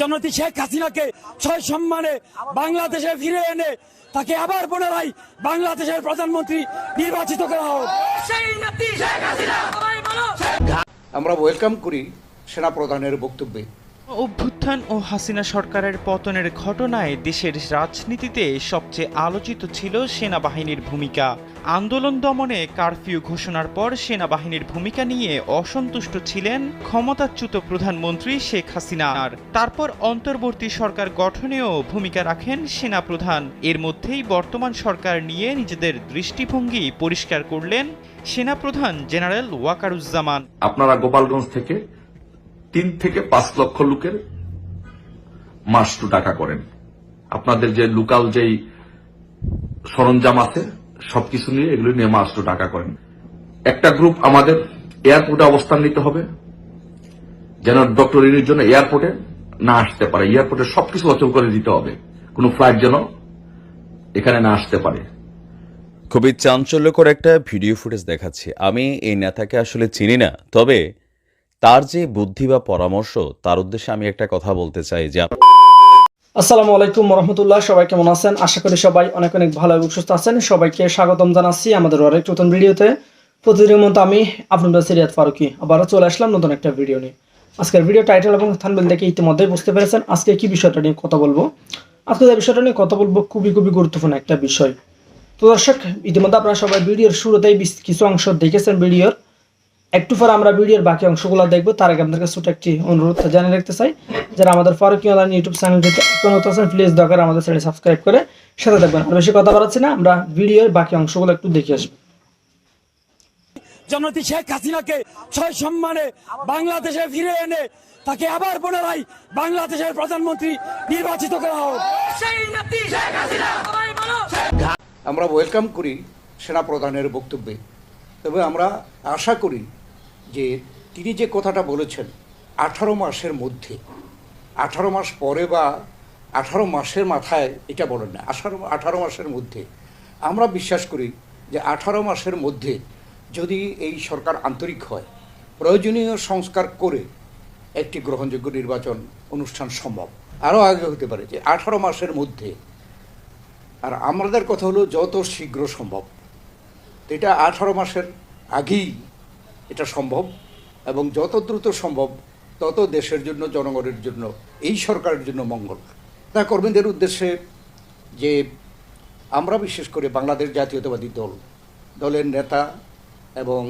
জনতি শেখ হাসিনাকে ছয় সম্মানে বাংলাদেশে ফিরে এনে তাকে আবার পুনরায় বাংলাদেশের প্রধানমন্ত্রী নির্বাচিত করা হোক। আমরা ওয়েলকাম করি সেনা প্রধানের বক্তব্যে। অভ্যুত্থান ও হাসিনা সরকারের পতনের ঘটনায় দেশের রাজনীতিতে সবচেয়ে আলোচিত ছিল সেনাবাহিনীর ভূমিকা। আন্দোলন দমনে কারফিউ ঘোষণার পর সেনাবাহিনীর ভূমিকা নিয়ে অসন্তুষ্ট ছিলেন ক্ষমতাচ্যুত প্রধানমন্ত্রী শেখ হাসিনার তারপর অন্তর্বর্তী সরকার গঠনেও ভূমিকা রাখেন সেনাপ্রধান। এর মধ্যেই বর্তমান সরকার নিয়ে নিজেদের দৃষ্টিভঙ্গি পরিষ্কার করলেন সেনাপ্রধান জেনারেল ওয়াকারুজ্জামান। আপনারা গোপালগঞ্জ থেকে তিন থেকে পাঁচ লক্ষ লোকের মাস টু টাকা করেন। আপনাদের যে লোকাল যেই সরঞ্জাম আছে, সবকিছু নিয়ে এগুলো নিয়ে মাস টু টাকা করেন। একটা গ্রুপ আমাদের এয়ারপোর্টে অবস্থান নিতে হবে, যেন ডক্টর ইনির জন্য এয়ারপোর্টে না আসতে পারে। এয়ারপোর্টে সবকিছু অচল করে দিতে হবে। কোনো ফ্লাইট যেন এখানে না আসতে পারে। খুবই চাঞ্চল্যকর একটা ভিডিও ফুটেজ দেখাচ্ছি। আমি এই নেতাকে আসলে চিনি না, তবে তার যে বুদ্ধি বা পরামর্শ, তার উদ্দেশ্যে আমি একটা কথা বলতে চাই যে আসসালামু আলাইকুম রহমতুল্লাহ সবাই কেমন আছেন? আশা করি সবাই অনেক অনেক ভালো এবং সুস্থ আছেন। সবাইকে স্বাগতম জানাচ্ছি আমাদের আরেক নতুন ভিডিওতে। প্রতিদিনের মতো আমি আপনাদের সিরিয়াত ফারুকি আবারও চলে আসলাম নতুন একটা ভিডিও নিয়ে। আজকের ভিডিও টাইটেল এবং থানবেল দেখে ইতিমধ্যেই বুঝতে পেরেছেন। আজকে কি বিষয়টা নিয়ে কথা বলব? আজকে যে বিষয়টা নিয়ে কথা বলব খুবই খুবই গুরুত্বপূর্ণ একটা বিষয়। তো দর্শক, ইতিমধ্যে আপনারা সবাই ভিডিওর শুরুতেই কিছু অংশ দেখেছেন ভিডিওর। একটু পরে আমরা ভিডিওর বাকি অংশগুলো দেখব। তার আগে আপনাদের কাছে ছোট একটি অনুরোধ জানিয়ে রাখতে চাই। যারা আমাদের ফারুকি অনলাইন ইউটিউব চ্যানেলটিতে এখন নতুন আছেন প্লিজ দরকার আমাদের চ্যানেল সাবস্ক্রাইব করে সাথে থাকবেন। আর বেশি কথা বাড়াচ্ছি না আমরা ভিডিওর বাকি অংশগুলো একটু দেখে আসব। জনতি শেখ হাসিনাকে ছয় সম্মানে বাংলাদেশে ফিরে এনে তাকে আবার পুনরায় বাংলাদেশের প্রধানমন্ত্রী নির্বাচিত করা হোক। সেই নেত্রী শেখ হাসিনা সবাই বলো। আমরা ওয়েলকাম করি সেনা প্রধানের বক্তব্যে। তবে আমরা আশা করি যে তিনি যে কথাটা বলেছেন, আঠারো মাসের মধ্যে, আঠারো মাস পরে বা আঠারো মাসের মাথায় এটা বলেন না, আঠারো আঠারো মাসের মধ্যে, আমরা বিশ্বাস করি যে আঠারো মাসের মধ্যে যদি এই সরকার আন্তরিক হয়, প্রয়োজনীয় সংস্কার করে একটি গ্রহণযোগ্য নির্বাচন অনুষ্ঠান সম্ভব। আরও আগে হতে পারে যে আঠারো মাসের মধ্যে, আর আমাদের কথা হলো যত শীঘ্র সম্ভব। এটা আঠারো মাসের আগেই এটা সম্ভব এবং যত দ্রুত সম্ভব তত দেশের জন্য, জনগণের জন্য, এই সরকারের জন্য মঙ্গল। তা কর্মীদের উদ্দেশ্যে যে আমরা বিশেষ করে বাংলাদেশ জাতীয়তাবাদী দল, দলের নেতা এবং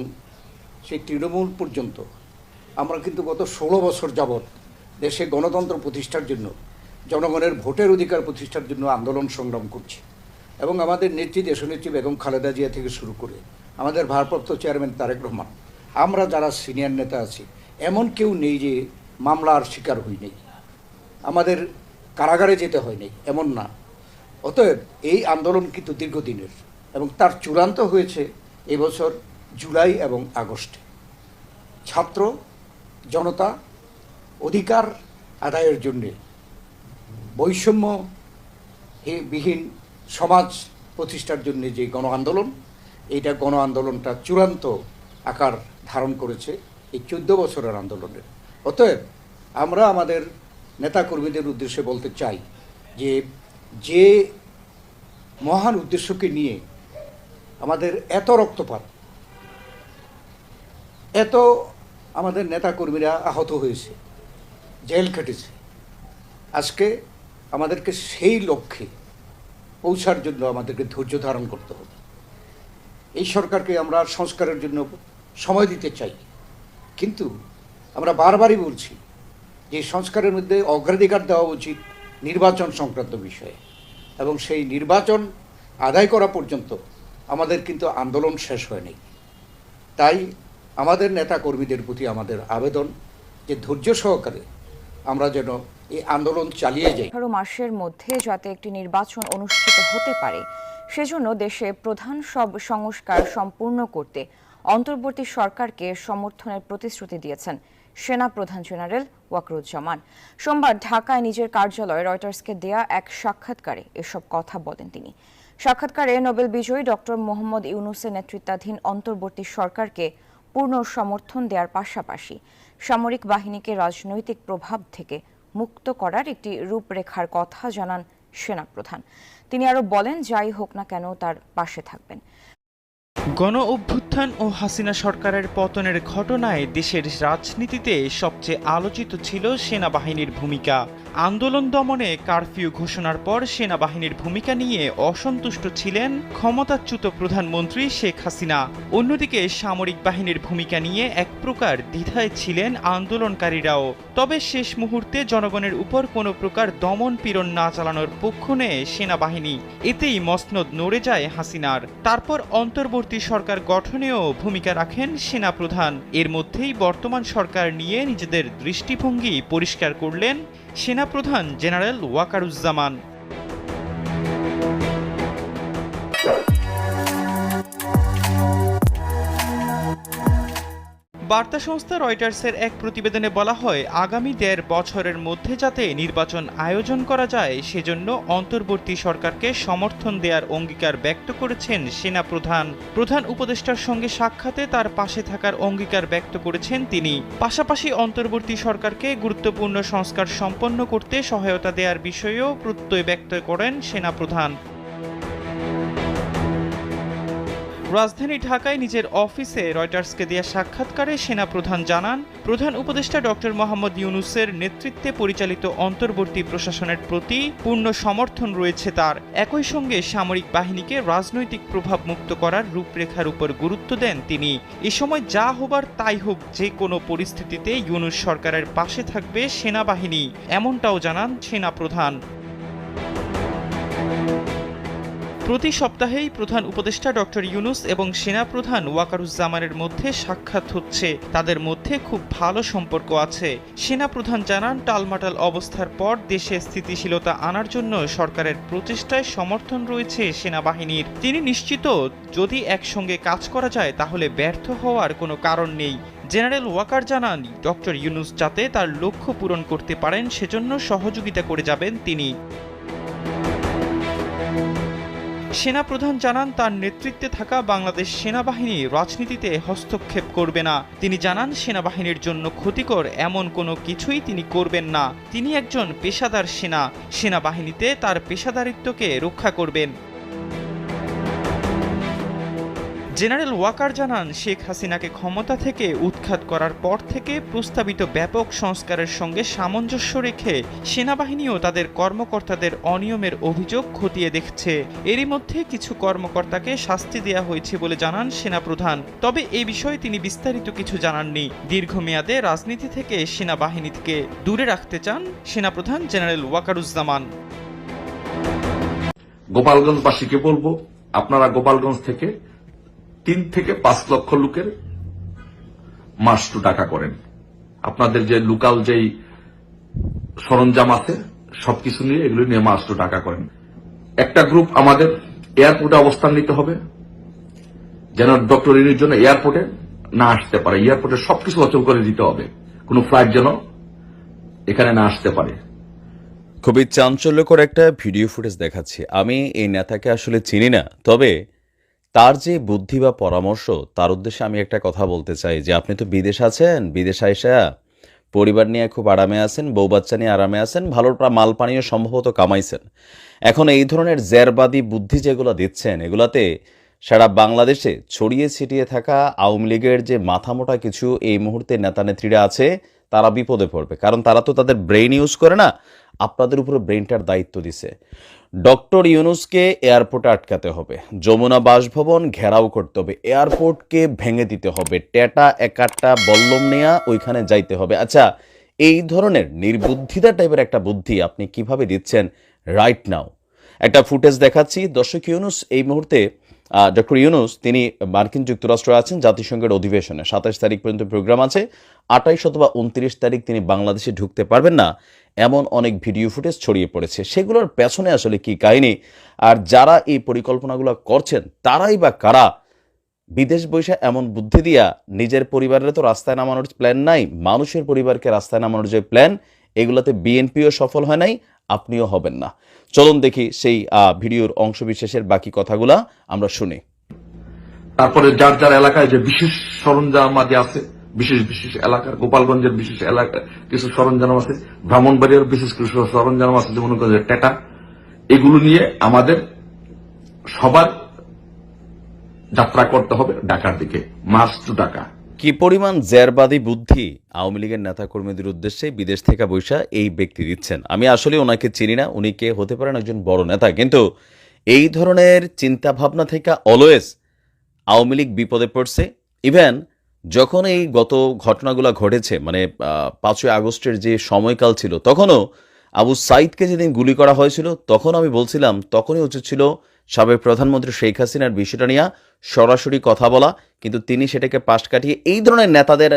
সেই তৃণমূল পর্যন্ত, আমরা কিন্তু গত ষোলো বছর যাবৎ দেশে গণতন্ত্র প্রতিষ্ঠার জন্য, জনগণের ভোটের অধিকার প্রতিষ্ঠার জন্য আন্দোলন সংগ্রাম করছি এবং আমাদের নেত্রী, দেশনেত্রী বেগম খালেদা জিয়া থেকে শুরু করে আমাদের ভারপ্রাপ্ত চেয়ারম্যান তারেক রহমান আমরা যারা সিনিয়র নেতা আছি, এমন কেউ নেই যে মামলার শিকার হইনি আমাদের কারাগারে যেতে হয়নি এমন না। অতএব এই আন্দোলন কিন্তু দীর্ঘদিনের এবং তার চূড়ান্ত হয়েছে এবছর জুলাই এবং আগস্টে। ছাত্র, জনতা অধিকার আদায়ের জন্যে বৈষম্য বিহীন সমাজ প্রতিষ্ঠার জন্য যে গণ আন্দোলন, এইটা গণ আন্দোলনটা চূড়ান্ত আকার ধারণ করেছে এই চোদ্দ বছরের আন্দোলনের অতএব আমরা আমাদের নেতাকর্মীদের উদ্দেশ্যে বলতে চাই যে যে মহান উদ্দেশ্যকে নিয়ে আমাদের এত রক্তপাত, এত আমাদের নেতাকর্মীরা আহত হয়েছে, জেল খেটেছে, আজকে আমাদেরকে সেই লক্ষ্যে পৌঁছার জন্য আমাদেরকে ধৈর্য ধারণ করতে হবে। এই সরকারকে আমরা সংস্কারের জন্য সময় দিতে চাই। কিন্তু আমরা বারবারই বলছি যে সংস্কারের মধ্যে অগ্রাধিকার দেওয়া উচিত নির্বাচন সংক্রান্ত বিষয়ে। এবং সেই নির্বাচন আদায় করা পর্যন্ত আমাদের কিন্তু আন্দোলন শেষ হয়নি। তাই আমাদের নেতা কর্মীদের প্রতি আমাদের আবেদন যে ধৈর্য সহকারে আমরা যেন এই আন্দোলন চালিয়ে যাই। আঠারো মাসের মধ্যে যাতে একটি নির্বাচন অনুষ্ঠিত হতে পারে, সেজন্য দেশে প্রধান সব সংস্কার সম্পূর্ণ করতে অন্তর্বর্তী সরকারকে সমর্থনের প্রতিশ্রুতি দিয়েছেন সেনা প্রধান জেনারেল ওয়াকরুজ্জামান। সোমবার ঢাকায় নিজের কার্যালয়ে রয়টার্সকে দেয়া এক সাক্ষাৎকারে এসব কথা বলেন তিনি। সাক্ষাৎকারে নোবেল বিজয়ী ডক্টর মোহাম্মদ ইউনুসের নেতৃত্বাধীন অন্তর্বর্তী সরকারকে পূর্ণ সমর্থন দেওয়ার পাশাপাশি সামরিক বাহিনীকে রাজনৈতিক প্রভাব থেকে মুক্ত করার একটি রূপরেখার কথা জানান সেনাপ্রধান। তিনি আরও বলেন, যাই হোক না কেন তার পাশে থাকবেন। গণ অভ্যুত্থান ও হাসিনা সরকারের পতনের ঘটনায় দেশের রাজনীতিতে সবচেয়ে আলোচিত ছিল সেনাবাহিনীর ভূমিকা। আন্দোলন দমনে কারফিউ ঘোষণার পর সেনাবাহিনীর ভূমিকা নিয়ে অসন্তুষ্ট ছিলেন ক্ষমতাচ্যুত প্রধানমন্ত্রী শেখ হাসিনা। অন্যদিকে সামরিক বাহিনীর ভূমিকা নিয়ে এক প্রকার দ্বিধায় ছিলেন আন্দোলনকারীরাও। তবে শেষ মুহূর্তে জনগণের উপর কোনো প্রকার দমন পীড়ন না চালানোর পক্ষ নেয় সেনাবাহিনী। এতেই মসনদ নড়ে যায় হাসিনার। তারপর অন্তর্বর্তী সরকার গঠনেও ভূমিকা রাখেন সেনাপ্রধান। এর মধ্যেই বর্তমান সরকার নিয়ে নিজেদের দৃষ্টিভঙ্গি পরিষ্কার করলেন সেনাপ্রধান জেনারেল ওয়াকারুজ্জামান। বার্তা সংস্থা রয়টার্সের এক প্রতিবেদনে বলা হয়, আগামী দেড় বছরের মধ্যে যাতে নির্বাচন আয়োজন করা যায়, সেজন্য অন্তর্বর্তী সরকারকে সমর্থন দেওয়ার অঙ্গীকার ব্যক্ত করেছেন সেনাপ্রধান। প্রধান প্রধান উপদেষ্টার সঙ্গে সাক্ষাতে তার পাশে থাকার অঙ্গীকার ব্যক্ত করেছেন তিনি। পাশাপাশি অন্তর্বর্তী সরকারকে গুরুত্বপূর্ণ সংস্কার সম্পন্ন করতে সহায়তা দেওয়ার বিষয়েও প্রত্যয় ব্যক্ত করেন সেনাপ্রধান। রাজধানী ঢাকায় নিজের অফিসে রয়টার্সকে দেওয়া সাক্ষাৎকারে সেনাপ্রধান জানান, প্রধান উপদেষ্টা ডক্টর মোহাম্মদ ইউনুসের নেতৃত্বে পরিচালিত অন্তর্বর্তী প্রশাসনের প্রতি পূর্ণ সমর্থন রয়েছে তার। একই সঙ্গে সামরিক বাহিনীকে রাজনৈতিক প্রভাব মুক্ত করার রূপরেখার উপর গুরুত্ব দেন তিনি। এ সময় যা হবার তাই হোক, যে কোনো পরিস্থিতিতে ইউনুস সরকারের পাশে থাকবে সেনাবাহিনী, এমনটাও জানান সেনাপ্রধান। প্রতি সপ্তাহেই প্রধান উপদেষ্টা ডক্টর ইউনুস এবং সেনাপ্রধান ওয়াকারুজ্জামানের মধ্যে সাক্ষাৎ হচ্ছে। তাদের মধ্যে খুব ভালো সম্পর্ক আছে। সেনাপ্রধান জানান, টালমাটাল অবস্থার পর দেশে স্থিতিশীলতা আনার জন্য সরকারের প্রচেষ্টায় সমর্থন রয়েছে সেনাবাহিনীর। তিনি নিশ্চিত, যদি একসঙ্গে কাজ করা যায় তাহলে ব্যর্থ হওয়ার কোনো কারণ নেই। জেনারেল ওয়াকার জানান, ডক্টর ইউনুস যাতে তার লক্ষ্য পূরণ করতে পারেন সেজন্য সহযোগিতা করে যাবেন তিনি। সেনাপ্রধান জানান, তার নেতৃত্বে থাকা বাংলাদেশ সেনাবাহিনী রাজনীতিতে হস্তক্ষেপ করবে না। তিনি জানান, সেনাবাহিনীর জন্য ক্ষতিকর এমন কোনো কিছুই তিনি করবেন না। তিনি একজন পেশাদার সেনা। সেনাবাহিনীতে তার পেশাদারিত্বকে রক্ষা করবেন। জেনারেল ওয়াকার জানান, শেখ হাসিনাকে ক্ষমতা থেকে উৎখাত করার পর থেকে প্রস্তাবিত ব্যাপক সংস্কারের সঙ্গে সামঞ্জস্য রেখে সেনাবাহিনীও তাদের কর্মকর্তাদের অনিয়মের অভিযোগ খতিয়ে দেখছে। এরই মধ্যে কিছু কর্মকর্তাকে শাস্তি দেওয়া হয়েছে বলে জানান সেনাপ্রধান। তবে এ বিষয়ে তিনি বিস্তারিত কিছু জানাননি। দীর্ঘমেয়াদে রাজনীতি থেকে সেনাবাহিনীকে দূরে রাখতে চান সেনাপ্রধান জেনারেল ওয়াকারুজ্জামান। গোপালগঞ্জবাসীকে বলব, আপনারা গোপালগঞ্জ থেকে তিন থেকে পাঁচ লক্ষ লোকের মাস টু টাকা করেন। আপনাদের যে লোকাল যেই সরঞ্জাম আছে, সবকিছু নিয়ে এগুলো নিয়ে মাস টু টাকা করেন। একটা গ্রুপ আমাদের এয়ারপোর্টে অবস্থান নিতে হবে। যেন ডক্টর ইনির জন্য এয়ারপোর্টে না আসতে পারে। এয়ারপোর্টে সবকিছু অচল করে দিতে হবে। কোনো ফ্লাইট যেন এখানে না আসতে পারে। খুবই চাঞ্চল্যকর একটা ভিডিও ফুটেজ দেখাচ্ছি। আমি এই নেতাকে আসলে চিনি না, তবে তার যে বুদ্ধি বা পরামর্শ, তার উদ্দেশ্যে আমি একটা কথা বলতে চাই যে, আপনি তো বিদেশ আছেন, বিদেশ আইসা পরিবার নিয়ে খুব আরামে আছেন, বউ বাচ্চা নিয়ে আরামে আছেন, ভালো মাল পানীয় সম্ভবত কামাইছেন। এখন এই ধরনের জেরবাদী বুদ্ধি যেগুলো দিচ্ছেন, এগুলাতে সারা বাংলাদেশে ছড়িয়ে ছিটিয়ে থাকা আওয়ামী লীগের যে মাথামোটা কিছু এই মুহূর্তে নেতা নেত্রীরা আছে তারা বিপদে পড়বে। কারণ তারা তো তাদের ব্রেইন ইউজ করে না, আপনাদের উপরে ব্রেইনটার দায়িত্ব দিছে। ডক্টর ইউনুসকে এয়ারপোর্টে আটকাতে হবে, যমুনা বাসভবন ঘেরাও করতে হবে, এয়ারপোর্টকে ভেঙে দিতে হবে, টেটা, একাট্টা, বল্লম নেয়া ওইখানে যাইতে হবে। আচ্ছা এই ধরনের নির্বুদ্ধিতা টাইপের একটা বুদ্ধি আপনি কীভাবে দিচ্ছেন রাইট নাও একটা ফুটেজ দেখাচ্ছি, দর্শক ইউনুস, এই মুহূর্তে ডক্টর ইউনুস, তিনি মার্কিন যুক্তরাষ্ট্রে আছেন, জাতিসংঘের অধিবেশনে। সাতাশ তারিখ পর্যন্ত প্রোগ্রাম আছে। আঠাইশ অথবা উনত্রিশ তারিখ তিনি বাংলাদেশে ঢুকতে পারবেন না। এমন অনেক ভিডিও ফুটেজ ছড়িয়ে পড়েছে। সেগুলোর পেছনে আসলে কি কাহিনী? আর যারা এই পরিকল্পনাগুলো করছেন, তারাই বা কারা? বিদেশ বৈশা এমন বুদ্ধি দিয়া নিজের পরিবারের তো রাস্তায় নামানোর প্ল্যান নাই, মানুষের পরিবারকে রাস্তায় নামানোর যে প্ল্যান এগুলোতে বিএনপিও সফল হয় নাই আপনিও হবেন না। চলুন দেখি সেই ভিডিওর অংশবিশেষের বাকি কথাগুলা আমরা শুনি। তারপরে যার যার এলাকায় যে বিশেষ সরঞ্জাম আদি আছে, বিশেষ বিশেষ এলাকার, গোপালগঞ্জের বিশেষ এলাকা কিছু সরঞ্জাম আছে, ব্রাহ্মণবাড়িয়ার বিশেষ কিছু সরঞ্জাম আছে, যেমন টেটা। এগুলো নিয়ে আমাদের সবার যাত্রা করতে হবে ঢাকার দিকে মার্চ টু ঢাকা কি পরিমাণ জেরবাদী বুদ্ধি আওয়ামী লীগের নেতাকর্মীদের উদ্দেশ্যে বিদেশ থেকে বৈশা এই ব্যক্তি দিচ্ছেন? আমি আসলে ওনাকে চিনি না, উনি কে হতে পারেন একজন বড় নেতা, কিন্তু এই ধরনের চিন্তা ভাবনা থেকে অলওয়েজ আওয়ামী লীগ বিপদে পড়ছে। ইভেন যখন এই গত ঘটনাগুলো ঘটেছে মানে পাঁচই আগস্টের যে সময়কাল ছিল, তখনও আবু সাইদকে যেদিন গুলি করা হয়েছিল, তখন আমি বলছিলাম, তখনই উচিত ছিল সাবেক প্রধানমন্ত্রী শেখ হাসিনার বিষয়টা নিয়ে সরাসরি কথা বলা, কিন্তু তিনি সেটাকে পাশ কাটিয়ে এই ধরনের নেতাদের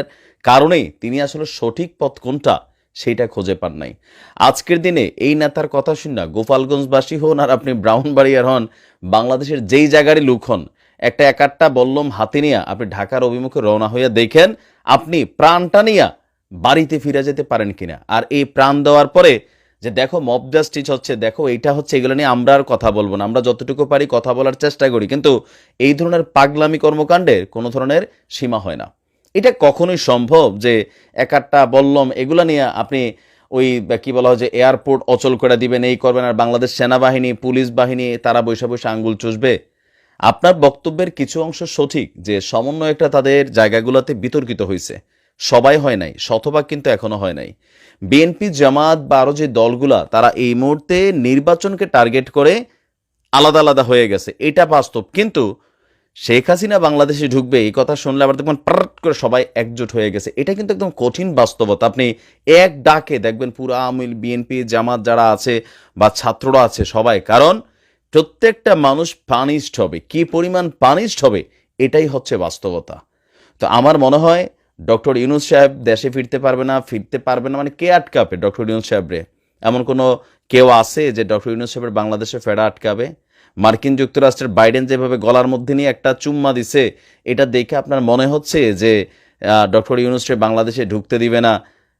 কারণেই তিনি আসলে সঠিক পথ কোনটা সেইটা খুঁজে পান নাই। আজকের দিনে এই নেতার কথা শুন না, গোপালগঞ্জবাসী হন আর আপনি ব্রাউনবাড়িয়ার হন, বাংলাদেশের যেই জায়গারই লোক হন, একটা একাট্টা বল্লম হাতে নিয়ে আপনি ঢাকার অভিমুখে রওনা হইয়া দেখেন, আপনি প্রাণটা নিয়া বাড়িতে ফিরে যেতে পারেন কিনা। আর এই প্রাণ দেওয়ার পরে যে দেখো মব জাস্টিস হচ্ছে, দেখো এইটা হচ্ছে, এগুলো নিয়ে আমরা আর কথা বলব না। আমরা যতটুকু পারি কথা বলার চেষ্টা করি। কিন্তু এই ধরনের পাগলামি কর্মকাণ্ডের কোনো ধরনের সীমা হয় না। এটা কখনোই সম্ভব যে একাট্টা বল্লম এগুলা নিয়ে আপনি ওই, কি বলা হয় যে এয়ারপোর্ট অচল করে দিবেন, এই করবেন, আর বাংলাদেশ সেনাবাহিনী, পুলিশ বাহিনী, তারা বৈশা বৈশা আঙ্গুল চুষবে। আপনার বক্তব্যের কিছু অংশ সঠিক, যে সমন্বয়কটা তাদের জায়গাগুলোতে বিতর্কিত হয়েছে সবাই হয় নাই, শতভাগ কিন্তু এখনও হয় নাই। বিএনপি জামাত বা আরও যে দলগুলা, তারা এই মুহূর্তে নির্বাচনকে টার্গেট করে আলাদা আলাদা হয়ে গেছে। এটা বাস্তব। কিন্তু শেখ হাসিনা বাংলাদেশে ঢুকবে, এই কথা শুনলে আবার দেখবেন প্রাট করে সবাই একজোট হয়ে গেছে। এটা কিন্তু একদম কঠিন বাস্তবতা। আপনি এক ডাকে দেখবেন পুরো আওয়ামী বিএনপি, জামাত যারা আছে বা ছাত্ররা আছে সবাই। কারণ প্রত্যেকটা মানুষ পানিশড হবে। কি পরিমাণ পানিশড হবে, এটাই হচ্ছে বাস্তবতা। তো আমার মনে হয় ডক্টর ইউনুস সাহেব দেশে ফিরতে পারবে না, ফিরতে পারবে না মানে কে আটকাবে ডক্টর ইউনুস সাহেবরে? এমন কোনো কেউ আছে যে ডক্টর ইউনুস সাহেবের বাংলাদেশে ফেরা আটকাবে? মার্কিন যুক্তরাষ্ট্রের বাইডেন যেভাবে গলার মধ্যে নিয়ে একটা চুম্মা দিছে, এটা দেখে আপনার মনে হচ্ছে যে ডক্টর ইউনুস সাহেব বাংলাদেশে ঢুকতে দিবে না?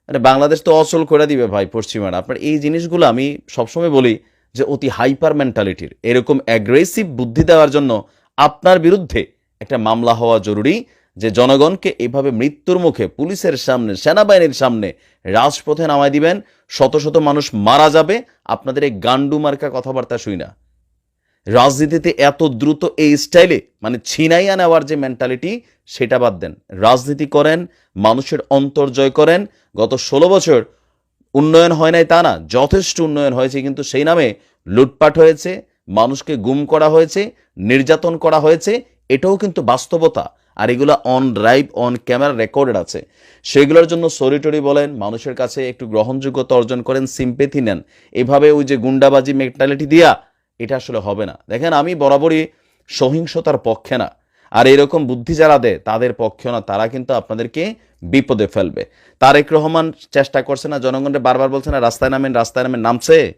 মানে বাংলাদেশ তো অচল করে দিবে ভাই পশ্চিমারা। আপনার এই জিনিসগুলো আমি সবসময় বলি যে অতি হাইপার মেন্টালিটির, এরকম অ্যাগ্রেসিভ বুদ্ধি দেওয়ার জন্য আপনার বিরুদ্ধে একটা মামলা হওয়া জরুরি। যে জনগণকে এভাবে মৃত্যুর মুখে পুলিশের সামনে, সেনাবাহিনীর সামনে রাজপথে নামায় দিবেন, শত শত মানুষ মারা যাবে, আপনাদের এই গান্ডু মার্কা কথাবার্তা শুই না। রাজনীতিতে এত দ্রুত এই স্টাইলে মানে ছিনাইয়া নেওয়ার যে মেন্টালিটি সেটা বাদ দেন। রাজনীতি করেন, মানুষের অন্তর জয় করেন, গত ষোলো বছর উন্নয়ন হয় নাই তা না, যথেষ্ট উন্নয়ন হয়েছে কিন্তু সেই নামে লুটপাট হয়েছে, মানুষকে গুম করা হয়েছে, নির্যাতন করা হয়েছে এটাও কিন্তু বাস্তবতা। আর এগুলো on drive on camera recorded আছে। সেগুলোর জন্য সরিটরি বলেন, মানুষের কাছে একটু গ্রহণযোগ্যতা অর্জন করেন সিম্পেথি নেন। এভাবে ওই যে গুন্ডাবাজি মেন্টালিটি দিয়া এটা আসলে হবে না। দেখেন, আমি বরাবরই সহিংসতার পক্ষে না। আর এরকম বুদ্ধি যারা দেয়, তাদের পক্ষে না। তারা কিন্তু আপনাদেরকে বিপদে ফেলবে। তারেক রহমান চেষ্টা করছে না জনগণকে বারবার বলছে না, রাস্তায় নামেন রাস্তায় নামেন। নামছে?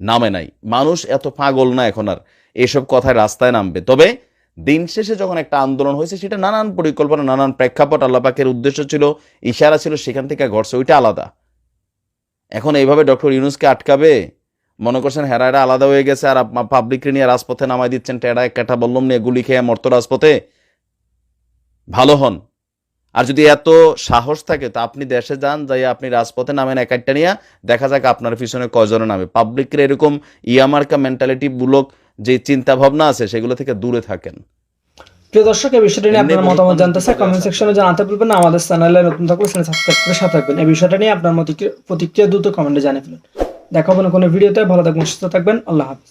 নামে নাই। মানুষ এত পাগল না এখন আর। এসব কথায় রাস্তায় নামবে। তবে দিন শেষে যখন একটা আন্দোলন হয়েছে, সেটা নানান পরিকল্পনা, নানান প্রেক্ষাপট আল্লাপাকের উদ্দেশ্য ছিল, ইশারা ছিল, সেখান থেকে ঘটছে, ওইটা আলাদা। এখন এইভাবে ডক্টর ইউনুসকে আটকাবে, মনে করছেন হেরারা আলাদা হয়ে গেছে, আর পাবলিক নিয়ে রাজপথে নামাই দিচ্ছেন, টেরা এক কাঠা বললাম নিয়ে গুলি খেয়ে মর্ত রাজপথে। ভালো হন। আর যদি এত সাহস থাকে, তো আপনি দেশে যান যাই আপনি রাজপথে নামেন এক একটা নিয়ে, দেখা যাক আপনার পিছনে কয়জনে নামে। পাবলিকের এরকম ইয়ামার্কা মেন্টালিটি মূলক যে চিন্তা ভাবনা আছে সেগুলো থেকে দূরে থাকেন। প্রিয় দর্শক এই বিষয়টা নিয়ে আপনার মতামত জানতে চাই কমেন্ট সেকশনে জানাতে ভুলবেন না আমাদের চ্যানেলে নতুন থাকলে চ্যানেল সাবস্ক্রাইব করে সাথে থাকবেন। এই বিষয়টা নিয়ে আপনার মত প্রতিক্রিয়া দ্রুত কমেন্টে জানিয়ে ফেলুন। দেখা হবে কোনো ভিডিওতে ভালো থাকবেন সুস্থ থাকবেন আল্লাহ হাফিজ।